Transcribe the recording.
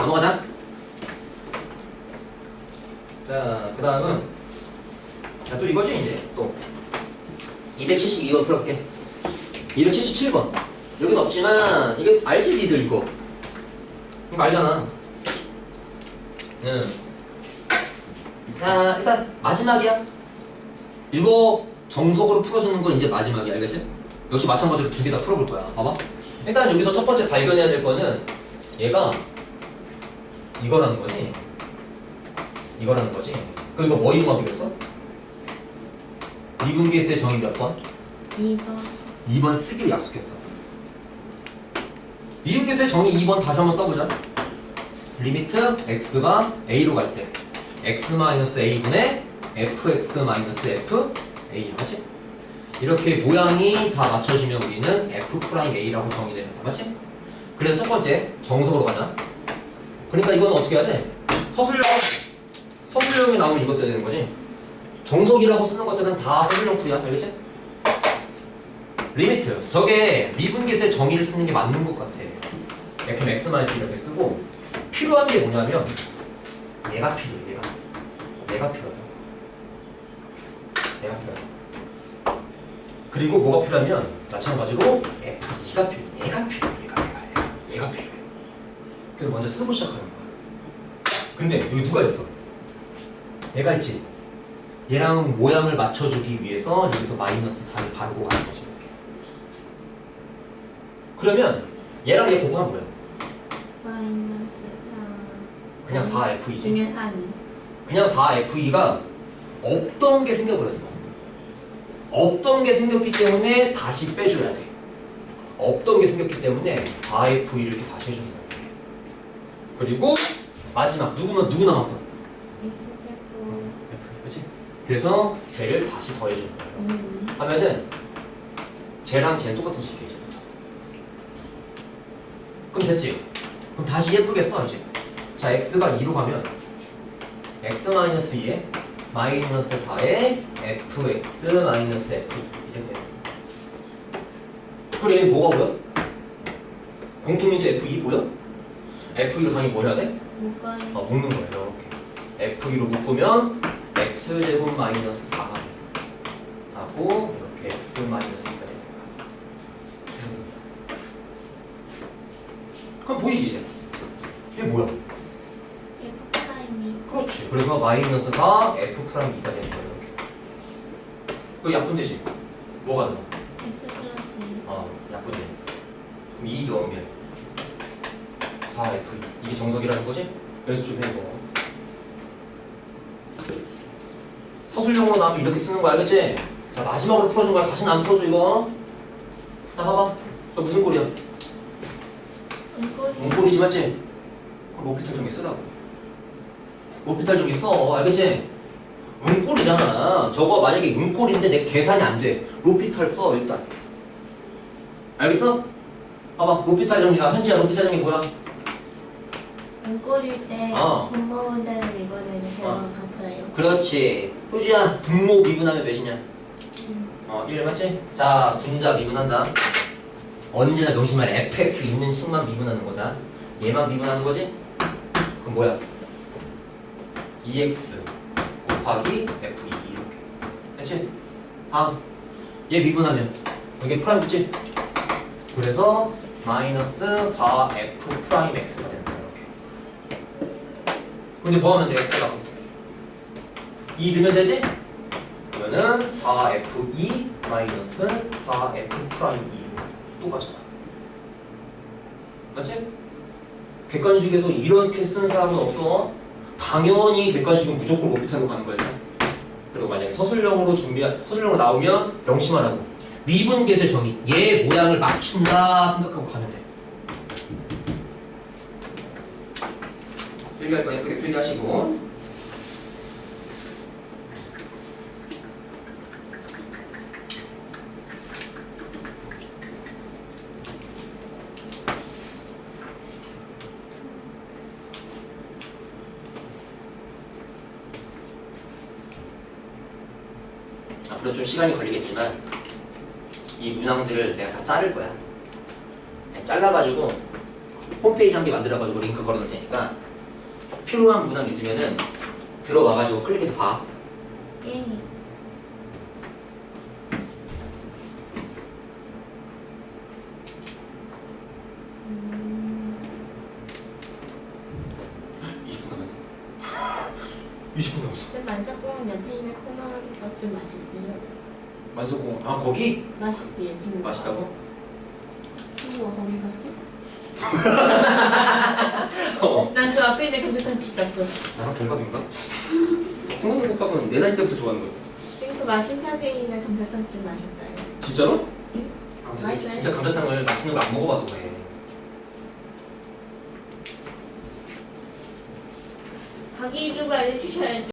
넘어가자. 자, 그 다음은 자, 또 이거지 이제 또 272번 풀어볼게. 277번. 여긴 없지만 이게 알지 니들 이거. 이거 알잖아. 응. 자, 일단 마지막이야. 이거 정석으로 풀어주는 건 이제 마지막이야, 알겠지? 역시 마찬가지로 두 개 다 풀어볼 거야. 봐봐. 일단 여기서 첫 번째 발견해야 될 거는 얘가 이거라는 거지. 이거라는 거지. 이거 뭐 이공합이겠어? 미분계수의 정의 몇 번? 2번 2번 쓰기로 약속했어. 미분계수의 정의 2번 다시 한번 써보자. 리미트 x가 a로 갈 때 x-a분의 fx-f a 맞지? 이렇게 모양이 다 맞춰지면 우리는 f'a라고 정의되는 거 맞지? 그래서 첫 번째 정석으로 가자. 그러니까 이건 어떻게 해야 돼? 서술형 서술형에 나오면 이거 써야 되는 거지. 정석이라고 쓰는 것들은 다 서술형 풀이야, 알겠지? 리미트. 저게 미분계수의 정의를 쓰는 게 맞는 것 같아. fm x 이렇게 쓰고 필요한 게 뭐냐면 얘가 필요해. 얘가 얘가 필요하다. 얘가 필요하다. 그리고 뭐가 필요하면 마찬가지로 f2가 필요해. 얘가 필요해. 얘가 얘가 얘가 얘가 필요해. 그래서 먼저 쓰고 시작하는 거야. 근데 여기 누가 있어? 얘가 있지. 얘랑 모양을 맞춰주기 위해서 여기서 마이너스 4를 바르고 가는 거지. 이렇게. 그러면 얘랑 얘 곱하면 뭐야? 마이너스 그냥 4 4F이지. 중에 3이 그냥 4F가 없던 게 생겨버렸어. 없던 게 생겼기 때문에 다시 빼줘야 돼. 없던 게 생겼기 때문에 4F 이렇게 다시 해주는 거야. 그리고 마지막 누구만 누구 남았어? F 그렇지? 그래서 쟤를 다시 더해주는 거예요. 음. 하면은 쟤랑 쟤는 똑같은 식이야 이제부터. 그럼 됐지? 그럼 다시 예쁘게 써 이제. 자 x가 2로 가면 x-2에 마이너스 4에 fx 마이너스 f 이렇게 돼요. 그래 얘는 뭐가 보여? 공통인수 f2 보여? F2로 당연히 뭐 해야 돼? 뭐가 어, 묶는 거예요. 이렇게. F2로 묶으면 X제곱 마이너스 4가 하고 이렇게 X 마이너스 2가 되는 거야. 그럼 보이지 이제? 이게 뭐야? F 프라임이 그렇지. 그래서 마이너스 4 F 프라임 2가 되는 거예요. 이렇게. 그 약분되지? 뭐가 나와? X 플러스 어, 약분돼. 그럼 2 넣으면 4F 이게 정석이라는 거지? 연습 좀 해보. 서술용으로 나오면 이렇게 쓰는 거 알겠지? 자 마지막으로 풀어준 거야. 다시는 안 풀어줘 이거. 자 봐봐. 저 무슨 꼴이야? 문꼴이지 맞지? 그럼 로피탈 정리 쓰라고. 로피탈 정리 써. 알겠지? 은꼴이잖아. 저거 만약에 은꼴인데 내 계산이 안 돼. 로피탈 써 일단. 알겠어? 봐봐. 로피탈 정리가 현지야 로피탈 정리 뭐야? 원꼴일 때 어. 분모 문제는 이번에는 대화가 같아요 그렇지. 효지야 분모 미분하면 몇이냐? 음. 어, 1 맞지? 자, 분자 미분한다. 언제나 명심하래. fx 있는 식만 미분하는 거다. 얘만 미분하는 거지? 그럼 뭐야? 2x 곱하기 f2 이렇게. 됐지? 다음. 얘 미분하면 여기 프라임 붙지? 그래서 마이너스 4f 프라임 x가 된다. 근데 뭐 하면 돼? x가 2 넣으면 되지? 그러면은 4f2 마이너스 4f 프라임 2 똑같잖아. 맞지? 객관식에서 이렇게 쓰는 사람은 없어. 당연히 객관식은 무조건 로피탈로 가는 거야. 그리고 만약에 서술형으로 준비한 서술형으로 나오면 명심하라고. 미분계수의 정의 얘 모양을 맞춘다 생각하고 가면 돼. 필기할 거 예쁘게 필기하시고. 앞으로 좀 시간이 걸리겠지만 이 문항들을 내가 다 자를 거야. 그냥 잘라가지고 홈페이지 한 개 만들어가지고 링크 걸어놓을 테니까 필요한 부분 있으면은 들어와가지고 클릭해서 봐. 예. 음, 20분 남았네. 20분 남았어. 그 만삭공원 옆에 있는 코너를 좀 맛있대요. 만석공 아 거기 맛있대요, 지금. 맛있다고? 친구가 거기 갔어? 어. 난 그 앞에 있는 감자탕 집 갔어. 나랑 동갑인가? 동갑은 네살 때부터 좋아하는 거야. 그리고 마침탕에 있는 감자탕집 맛있다요. 진짜로? 응. 아, 근데 맛있어요. 진짜 감자탕을 맛있는 거 안 먹어봐서 그래. 가게 이름 알려주셔야죠.